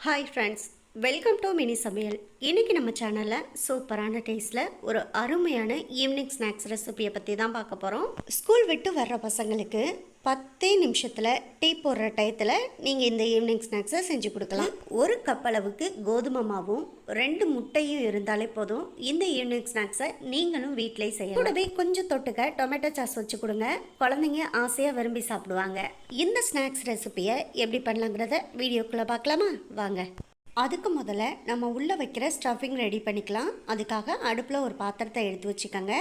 Hi friends welcome to mini Samayal இன்றைக்கி நம்ம சேனலில் சூப்பரான டேஸ்ட்டில் ஒரு அருமையான ஈவினிங் ஸ்நாக்ஸ் ரெசிபியை பற்றி தான் பார்க்க போகிறோம் ஸ்கூல் விட்டு வர்ற பசங்களுக்கு பத்தே நிமிஷத்தில் டீ போடுற டயத்தில் நீங்கள் இந்த ஈவினிங் ஸ்நாக்ஸை செஞ்சு கொடுக்கலாம். ஒரு கப் அளவுக்கு கோதுமை மாவும் ரெண்டு முட்டையும் இருந்தாலே போதும். இந்த ஈவினிங் ஸ்நாக்ஸை நீங்களும் வீட்டிலே செய்யலாம். கூடவே கொஞ்சம் தொட்டுக்க டொமேட்டோ சாஸ் வச்சு கொடுங்க. குழந்தைங்க ஆசையாக விரும்பி சாப்பிடுவாங்க. இந்த ஸ்நாக்ஸ் ரெசிபியை எப்படி பண்ணலாங்கிறத வீடியோக்குள்ளே பார்க்கலாமா? வாங்க. அதுக்கு முதல்ல நம்ம உள்ளே வைக்கிற ஸ்டஃபிங் ரெடி பண்ணிக்கலாம். அதுக்காக அடுப்பில் ஒரு பாத்திரத்தை எடுத்து வச்சுக்கோங்க.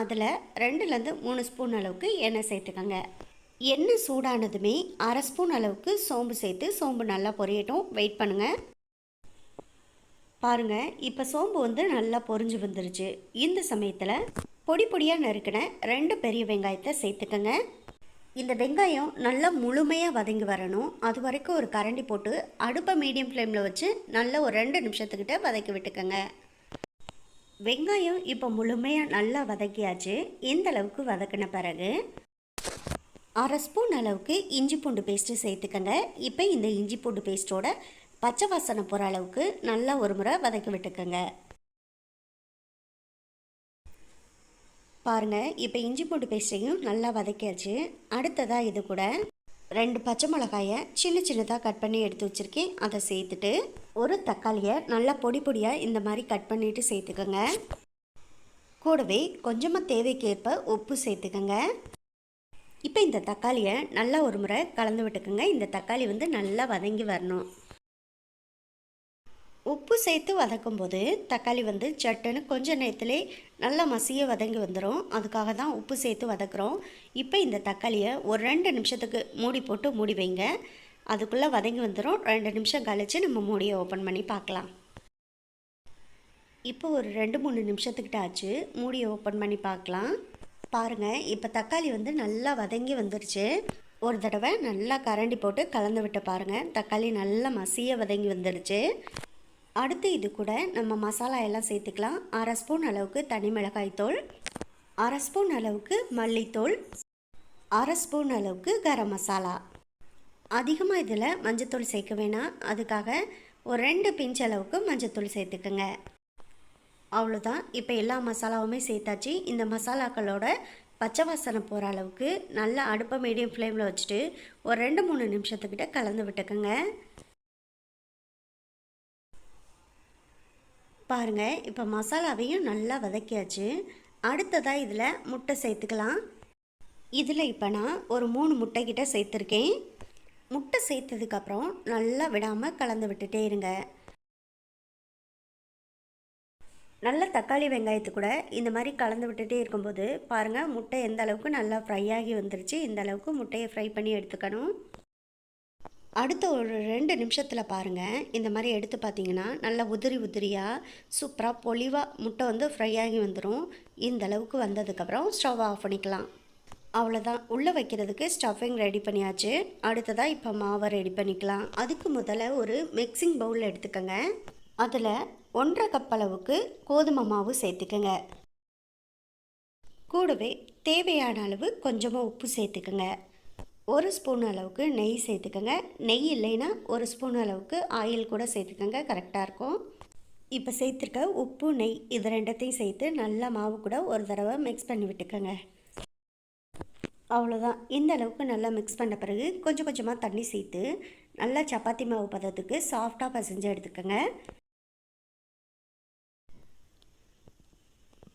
அதில் ரெண்டுலேருந்து மூணு ஸ்பூன் அளவுக்கு எண்ணெய் சேர்த்துக்கோங்க. எண்ணெய் சூடானதுமே அரை ஸ்பூன் அளவுக்கு சோம்பு சேர்த்து சோம்பு நல்லா பொரியட்டும். வெயிட் பண்ணுங்கள் பாருங்கள் இப்போ சோம்பு வந்து நல்லா பொரிஞ்சு வந்துருச்சு. இந்த சமயத்தில் பொடி பொடியாக நறுக்கின ரெண்டு பெரிய வெங்காயத்தை சேர்த்துக்கோங்க. இந்த வெங்காயம் நல்லா முழுமையாக வதங்கி வரணும். அது வரைக்கும் ஒரு கரண்டி போட்டு அடுப்பை மீடியம் ஃப்ளேமில் வச்சு நல்லா ஒரு ரெண்டு நிமிஷத்துக்கிட்ட வதக்கி விட்டுக்கோங்க. வெங்காயம் இப்போ முழுமையாக நல்லா வதக்கியாச்சு. இந்த அளவுக்கு வதக்கின பிறகு அரை ஸ்பூன் அளவுக்கு இஞ்சி பூண்டு பேஸ்ட்டு சேர்த்துக்கங்க. இப்போ இந்த இஞ்சி பூண்டு பேஸ்ட்டோட பச்சை வாசனை போகிற அளவுக்கு நல்லா ஒரு முறை வதக்கி விட்டுக்கோங்க. பாருங்கள் இப்போ இஞ்சி பூண்டு பேஸ்ட்டையும் நல்லா வதக்கியாச்சு. அடுத்ததாக இது கூட ரெண்டு பச்சை மிளகாயை சின்ன சின்னதாக கட் பண்ணி எடுத்து வச்சுருக்கேன். அதை சேர்த்துட்டு ஒரு தக்காளியை நல்லா பொடி பொடியாக இந்த மாதிரி கட் பண்ணிவிட்டு சேர்த்துக்கோங்க. கூடவே கொஞ்சமாக தேவைக்கேற்ப உப்பு சேர்த்துக்கோங்க. இப்போ இந்த தக்காளியை நல்லா ஒரு முறை கலந்து விட்டுக்கோங்க. இந்த தக்காளி வந்து நல்லா வதங்கி வரணும். உப்பு சேர்த்து வதக்கும் போது தக்காளி வந்து சட்டுன்னு கொஞ்சம் நேரத்துலே நல்லா மசிய வதங்கி வந்துடும் அதுக்காக தான் உப்பு சேர்த்து வதக்குறோம். இப்போ இந்த தக்காளியை ஒரு ரெண்டு நிமிஷத்துக்கு மூடி போட்டு மூடி வைங்க. அதுக்குள்ளே வதங்கி வந்துடும் ரெண்டு நிமிஷம் கழித்து நம்ம மூடியை ஓப்பன் பண்ணி பார்க்கலாம். இப்போ ஒரு ரெண்டு மூணு நிமிஷத்துக்கிட்ட ஆச்சு. மூடியை ஓப்பன் பண்ணி பார்க்கலாம். பாருங்கள் இப்போ தக்காளி வந்து நல்லா வதங்கி வந்துருச்சு. ஒரு தடவை நல்லா கரண்டி போட்டு கலந்து விட்டு பாருங்கள் தக்காளி நல்லா மசிய வதங்கி வந்துடுச்சு அடுத்து இது கூட நம்ம மசாலா எல்லாம் சேர்த்துக்கலாம். அரை ஸ்பூன் அளவுக்கு தனி மிளகாய் தூள் அரை ஸ்பூன் அளவுக்கு மல்லித்தூள் அரை ஸ்பூன் அளவுக்கு கரம் மசாலா. அதிகமாக இதில் மஞ்சத்தூள் சேர்க்க வேணாம். அதுக்காக ஒரு ரெண்டு பிஞ்ச் அளவுக்கு மஞ்சத்தூள் சேர்த்துக்குங்க. அவ்வளோதான் இப்போ எல்லா மசாலாவுமே சேர்த்தாச்சு. இந்த மசாலாக்களோட பச்சை வாசனை போகிற அளவுக்கு நல்லா அடுப்பை மீடியம் ஃப்ளேமில் வச்சுட்டு ஒரு ரெண்டு மூணு நிமிஷத்துக்கிட்ட கலந்து விட்டுக்குங்க. பாருங்கள் இப்போ மசாலாவையும் நல்லா வதக்கியாச்சு. அடுத்ததாக இதில் முட்டை சேர்த்துக்கலாம். இதில் இப்போ நான் ஒரு மூணு முட்டை கிட்ட சேர்த்துருக்கேன். முட்டை சேர்த்ததுக்கப்புறம் நல்லா விடாமல் கலந்து விட்டுட்டே இருங்க. நல்ல தக்காளி வெங்காயத்து கூட இந்த மாதிரி கலந்து விட்டுட்டே இருக்கும்போது பாருங்கள் முட்டை எந்த அளவுக்கு நல்லா ஃப்ரை ஆகி வந்துருச்சு இந்த அளவுக்கு முட்டையை ஃப்ரை பண்ணி எடுத்துக்கணும். அடுத்த ஒரு ரெண்டு நிமிஷத்தில் பாருங்கள் இந்த மாதிரி எடுத்து பார்த்தீங்கன்னா நல்லா உதிரி உதிரியாக சூப்பராக பொலிவாக முட்டை வந்து ஃப்ரை ஆகி வந்துடும் இந்த அளவுக்கு வந்ததுக்கப்புறம் ஸ்டவ் ஆஃப் பண்ணிக்கலாம். அவ்வளோதான் உள்ளே வைக்கிறதுக்கு ஸ்டஃபிங் ரெடி பண்ணியாச்சு. அடுத்ததாக இப்போ மாவை ரெடி பண்ணிக்கலாம். அதுக்கு முதல்ல ஒரு மிக்சிங் பவுல் எடுத்துக்கோங்க. அதில் ஒன்றரை கப் அளவுக்கு கோதுமை மாவு சேர்த்துக்கோங்க. கூடவே தேவையான அளவு கொஞ்சமாக உப்பு சேர்த்துக்கோங்க. ஒரு ஸ்பூன் அளவுக்கு நெய் சேர்த்துக்கோங்க. நெய் இல்லைன்னா ஒரு ஸ்பூன் அளவுக்கு ஆயில் கூட சேர்த்துக்கோங்க. கரெக்டாக இருக்கும். இப்போ சேர்த்துருக்க உப்பு நெய் இது ரெண்டத்தையும் சேர்த்து நல்லா மாவு கூட ஒரு தடவை மிக்ஸ் பண்ணி விட்டுக்கோங்க. அவ்வளோதான் இந்த அளவுக்கு நல்லா மிக்ஸ் பண்ண பிறகு கொஞ்சம் கொஞ்சமாக தண்ணி சேர்த்து நல்லா சப்பாத்தி மாவு பதத்துக்கு சாஃப்டாக பசைஞ்சு எடுத்துக்கோங்க.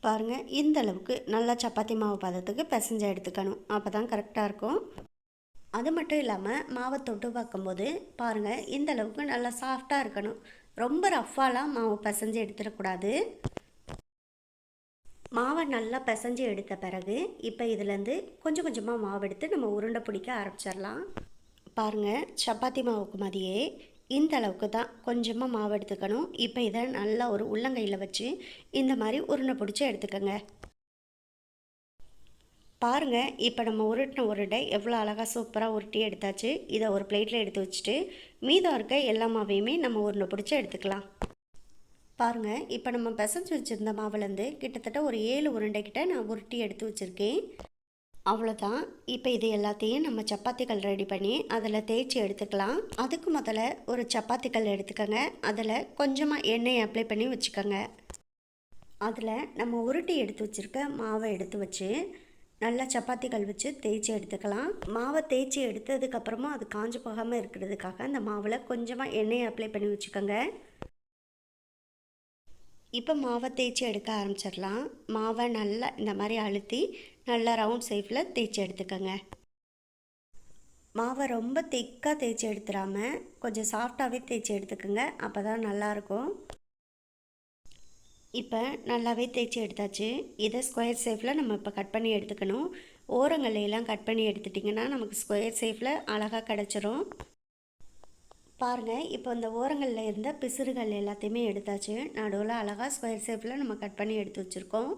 பாருங்கள் இந்த அளவுக்கு நல்லா சப்பாத்தி மாவு பதத்துக்கு பிசைஞ்சு எடுத்துக்கணும். அப்போ தான் கரெக்டாக இருக்கும். அது மட்டும் இல்லாமல் மாவை தொட்டு பார்க்கும்போது பாருங்கள் இந்த அளவுக்கு நல்லா சாஃப்டாக இருக்கணும். ரொம்ப ரஃப்பாலாம் மாவு பசைஞ்சு எடுத்துடக்கூடாது. மாவை நல்லா பிசைஞ்சு எடுத்த பிறகு இப்போ இதுலேருந்து கொஞ்சம் கொஞ்சமாக மாவு எடுத்து நம்ம உருண்டை பிடிக்க ஆரம்பிச்சிடலாம். பாருங்கள் சப்பாத்தி மாவுக்கு மாதிரியே இந்த அளவுக்கு தான் கொஞ்சமாக மாவு எடுத்துக்கணும். இப்போ இதை நல்லா ஒரு உள்ளங்கையில் வச்சு இந்த மாதிரி உருண்டை பிடிச்சி எடுத்துக்கோங்க. பாருங்கள் இப்போ நம்ம உருட்டின உருண்டை எவ்வளோ அழகாக சூப்பராக உருட்டி எடுத்தாச்சு. இதை ஒரு பிளேட்டில் எடுத்து வச்சுட்டு மீதம் இருக்க எல்லா மாவையுமே நம்ம உருண்டை பிடிச்சி எடுத்துக்கலாம். பாருங்கள் இப்போ நம்ம பிசைஞ்சு வச்சுருந்த மாவுலேருந்து கிட்டத்தட்ட ஒரு ஏழு உருண்டைக்கிட்ட நான் உருட்டி எடுத்து வச்சுருக்கேன். அவ்வளோதான் இப்போ இது எல்லாத்தையும் நம்ம சப்பாத்திகள் ரெடி பண்ணி அதில் தேய்ச்சி எடுத்துக்கலாம். அதுக்கு முதல்ல ஒரு சப்பாத்திகள் எடுத்துக்கோங்க. அதில் கொஞ்சமாக எண்ணெய் அப்ளை பண்ணி வச்சுக்கோங்க. அதில் நம்ம உருட்டி எடுத்து வச்சுருக்க மாவை எடுத்து வச்சு நல்லா சப்பாத்திகள் வச்சு தேய்ச்சி எடுத்துக்கலாம். மாவை தேய்ச்சி எடுத்ததுக்கப்புறமா அது காஞ்சு போகாமல் இருக்கிறதுக்காக அந்த மாவில் கொஞ்சமாக எண்ணெயை அப்ளை பண்ணி வச்சுக்கோங்க. இப்போ மாவை தேய்ச்சி எடுக்க ஆரம்பிச்சிடலாம். மாவை நல்லா இந்த மாதிரி அழுத்தி நல்லா ரவுண்ட் ஷேஃபில் தேய்ச்சி எடுத்துக்கோங்க. மாவை ரொம்ப திக்காக தேய்ச்சி எடுத்துடாமல் கொஞ்சம் சாஃப்டாகவே தேய்ச்சி எடுத்துக்கோங்க. அப்போ தான் நல்லாயிருக்கும் இப்போ நல்லாவே தேய்ச்சி எடுத்தாச்சு. இதை ஸ்கொயர் ஷேப்பில் நம்ம இப்போ கட் பண்ணி எடுத்துக்கணும். ஓரங்களையெல்லாம் கட் பண்ணி எடுத்துட்டிங்கன்னா நமக்கு ஸ்கொயர் ஷேப்பில் அழகாக கிடச்சிரும். பாருங்கள் இப்போ இந்த ஓரங்களில் இருந்த பிசுறுகள் எல்லாத்தையுமே எடுத்தாச்சு. நடுவில் அழகாக ஸ்கொயர் ஷேப்பில் நம்ம கட் பண்ணி எடுத்து வச்சுருக்கோம்.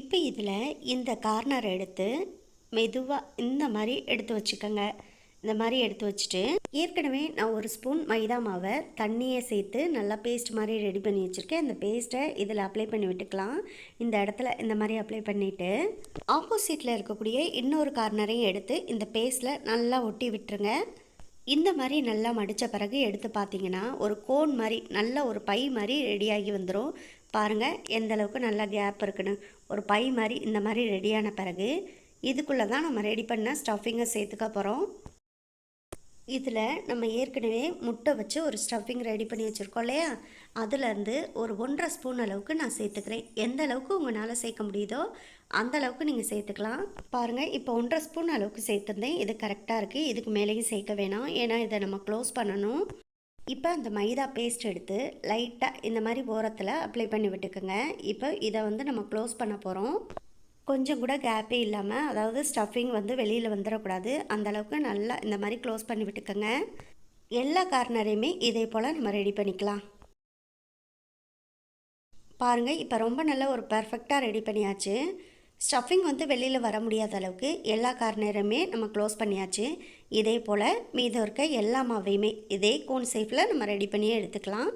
இப்போ இதில் இந்த கார்னர் எடுத்து மெதுவாக இந்த மாதிரி எடுத்து வச்சுக்கோங்க. இந்த மாதிரி எடுத்து வச்சுட்டு ஏற்கனவே நான் ஒரு ஸ்பூன் மைதா மாவை தண்ணியை சேர்த்து நல்லா பேஸ்ட் மாதிரி ரெடி பண்ணி வச்சுருக்கேன். அந்த பேஸ்ட்டை இதில் அப்ளை பண்ணி விட்டுக்கலாம். இந்த இடத்துல இந்த மாதிரி அப்ளை பண்ணிவிட்டு ஆப்போசிட்டில் இருக்கக்கூடிய இன்னொரு கார்னரையும் எடுத்து இந்த பேஸ்ட்டில் நல்லா ஒட்டி விட்டுருங்க. இந்த மாதிரி நல்லா மடித்த பிறகு எடுத்து பார்த்தீங்கன்னா ஒரு கோன் மாதிரி நல்ல ஒரு பை மாதிரி ரெடியாகி வந்துடும் பாருங்கள் எந்த அளவுக்கு நல்லா கேப் இருக்குன்னு. ஒரு பை மாதிரி இந்த மாதிரி ரெடியான பிறகு இதுக்குள்ளே தான் நம்ம ரெடி பண்ண ஸ்டஃபிங்கை சேர்த்துக்க போகிறோம் இதில் நம்ம ஏற்கனவே முட்டை வச்சு ஒரு ஸ்டஃபிங் ரெடி பண்ணி வச்சுருக்கோம் இல்லையா? அதுலேருந்து ஒரு ஒன்றரை ஸ்பூன் அளவுக்கு நான் சேர்த்துக்கிறேன். எந்த அளவுக்கு உங்களால் சேர்க்க முடியுதோ அந்த அளவுக்கு நீங்கள் சேர்த்துக்கலாம். பாருங்கள் இப்போ ஒன்றரை ஸ்பூன் அளவுக்கு சேர்த்துருந்தேன். இது கரெக்டாக இருக்குது இதுக்கு மேலேயும் சேர்க்க வேணாம். ஏன்னா இதை நம்ம க்ளோஸ் பண்ணணும். இப்போ அந்த மைதா பேஸ்ட் எடுத்து லைட்டாக இந்த மாதிரி ஓரத்தில் அப்ளை பண்ணி விட்டுக்கோங்க. இப்போ இதை வந்து நம்ம க்ளோஸ் பண்ண போகிறோம் கொஞ்சம் கூட கேப்பே இல்லாமல் அதாவது ஸ்டஃபிங் வந்து வெளியில் வந்துடக்கூடாது அந்தளவுக்கு நல்லா இந்த மாதிரி க்ளோஸ் பண்ணி விட்டுக்கோங்க. எல்லா கார்னரையுமே இதே போல் நம்ம ரெடி பண்ணிக்கலாம். பாருங்கள் இப்போ ரொம்ப நல்ல ஒரு பர்ஃபெக்டாக ரெடி பண்ணியாச்சு. ஸ்டஃபிங் வந்து வெளியில் வர முடியாத அளவுக்கு எல்லா கார்னருமே நம்ம க்ளோஸ் பண்ணியாச்சு. இதே போல் மீதம் இருக்க எல்லா மாவையுமே இதே கோன் சேஃபில் நம்ம ரெடி பண்ணியே எடுத்துக்கலாம்.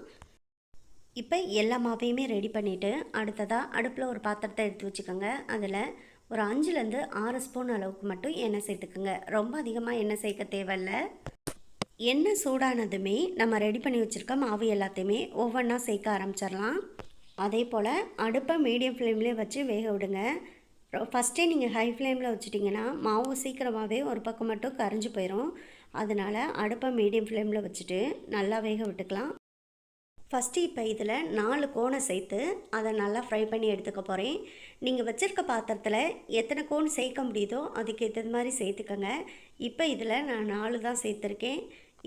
இப்போ எல்லா மாவையுமே ரெடி பண்ணிவிட்டு அடுத்ததாக அடுப்பில் ஒரு பாத்திரத்தை எடுத்து வச்சுக்கோங்க. அதில் ஒரு அஞ்சுலேருந்து ஆறு ஸ்பூன் அளவுக்கு மட்டும் எண்ணெய் சேர்த்துக்குங்க. ரொம்ப அதிகமாக எண்ணெய் சேர்க்க தேவையில்ல. எண்ணெய் சூடானதுமே நம்ம ரெடி பண்ணி வச்சுருக்க மாவு எல்லாத்தையுமே ஒவ்வொன்றா சேர்க்க ஆரம்பிச்சிடலாம். அதே போல் அடுப்பை மீடியம் ஃப்ளேம்லேயே வச்சு வேக விடுங்க. ஃபஸ்ட்டே நீங்கள் ஹை ஃப்ளேமில் வச்சுட்டிங்கன்னா மாவு சீக்கிரமாகவே ஒரு பக்கம் மட்டும் கரைஞ்சி போயிடும் அதனால் அடுப்பை மீடியம் ஃப்ளேமில் வச்சுட்டு நல்லா வேக விட்டுக்கலாம். ஃபஸ்ட்டு இப்போ இதில் நாலு கோனை சேர்த்து அதை நல்லா ஃப்ரை பண்ணி எடுத்துக்க போகிறேன். நீங்கள் வச்சுருக்க பாத்திரத்தில் எத்தனை கோன் சேர்க்க முடியுதோ அதுக்கு ஏற்ற மாதிரி சேர்த்துக்கோங்க. இப்போ இதில் நான் நாலு தான் சேர்த்துருக்கேன்.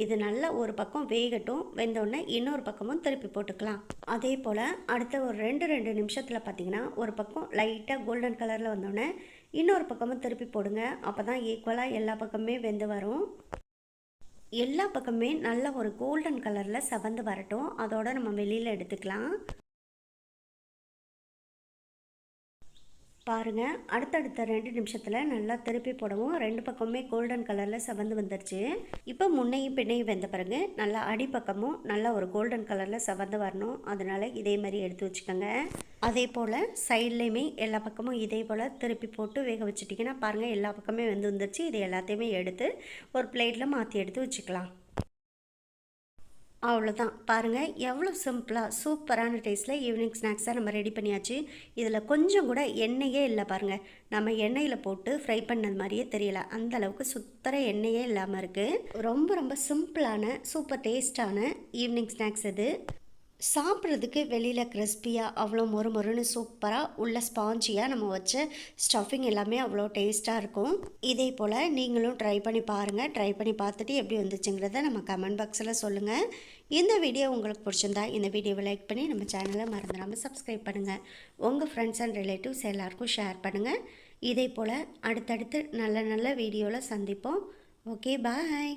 இது நல்லா ஒரு பக்கம் வேகட்டும். வெந்தோடனே இன்னொரு பக்கமும் திருப்பி போட்டுக்கலாம். அதே போல் அடுத்த ஒரு ரெண்டு ரெண்டு நிமிஷத்தில் பார்த்தீங்கன்னா ஒரு பக்கம் லைட்டாக கோல்டன் கலரில் வந்தோடனே இன்னொரு பக்கமும் திருப்பி போடுங்க. அப்போ தான் ஈக்குவலாக எல்லா பக்கமுமே வெந்து வரும். எல்லா பக்கமே நல்ல ஒரு கோல்டன் கலரில் செவந்து வரட்டும். அதோடு நம்ம வெளியில் எடுத்துக்கலாம். பாருங்கள் அடுத்தடுத்த ரெண்டு நிமிஷத்தில் நல்லா திருப்பி போடவும் ரெண்டு பக்கமுமே கோல்டன் கலரில் செவந்து வந்துருச்சு. இப்போ முன்னையும் பின்னையும் வெந்த பிறகு நல்லா அடிப்பக்கமும் நல்லா ஒரு கோல்டன் கலரில் செவந்து வரணும். அதனால் இதே மாதிரி எடுத்து வச்சுக்கோங்க. அதே போல் சைட்லேயுமே எல்லா பக்கமும் இதே போல் திருப்பி போட்டு வேக வச்சுட்டிங்கன்னா பாருங்கள் எல்லா பக்கமே வெந்து வந்துருச்சு. இது எல்லாத்தையுமே எடுத்து ஒரு பிளேட்டில் மாற்றி எடுத்து வச்சுக்கலாம். அவ்வளோதான் பாருங்கள் எவ்வளோ சிம்பிளாக சூப்பரான டேஸ்ட்டில் ஈவினிங் ஸ்நாக்ஸாக நம்ம ரெடி பண்ணியாச்சு. இதில் கொஞ்சம் கூட எண்ணெயே இல்லை பாருங்கள் நம்ம எண்ணெயில் போட்டு ஃப்ரை பண்ணது மாதிரியே தெரியல. அந்த அளவுக்கு சுத்தர எண்ணெயே இல்லாமல் இருக்குது ரொம்ப ரொம்ப சிம்பிளான சூப்பர் டேஸ்டான ஈவினிங் ஸ்நாக்ஸ் இது. சாப்பிட்றதுக்கு வெளியில் கிறிஸ்பியாக அவ்வளோ மொறு மொறுன்னு சூப்பராக உள்ள ஸ்பாஞ்சியாக நம்ம வச்ச ஸ்டஃபிங் எல்லாமே அவ்வளோ டேஸ்ட்டாக இருக்கும். இதே போல் நீங்களும் ட்ரை பண்ணி பாருங்கள் ட்ரை பண்ணி பார்த்துட்டு எப்படி வந்துச்சுங்கிறத நம்ம கமெண்ட் பாக்ஸில் சொல்லுங்கள் இந்த வீடியோ உங்களுக்கு பிடிச்சிருந்தா இந்த வீடியோவை லைக் பண்ணி நம்ம சேனலை மறந்துடாமல் சப்ஸ்கிரைப் பண்ணுங்கள் உங்கள் ஃப்ரெண்ட்ஸ் அண்ட் ரிலேட்டிவ்ஸ் எல்லாருக்கும் ஷேர் பண்ணுங்கள் இதே போல் அடுத்தடுத்து நல்ல நல்ல வீடியோவில் சந்திப்போம். Okay bye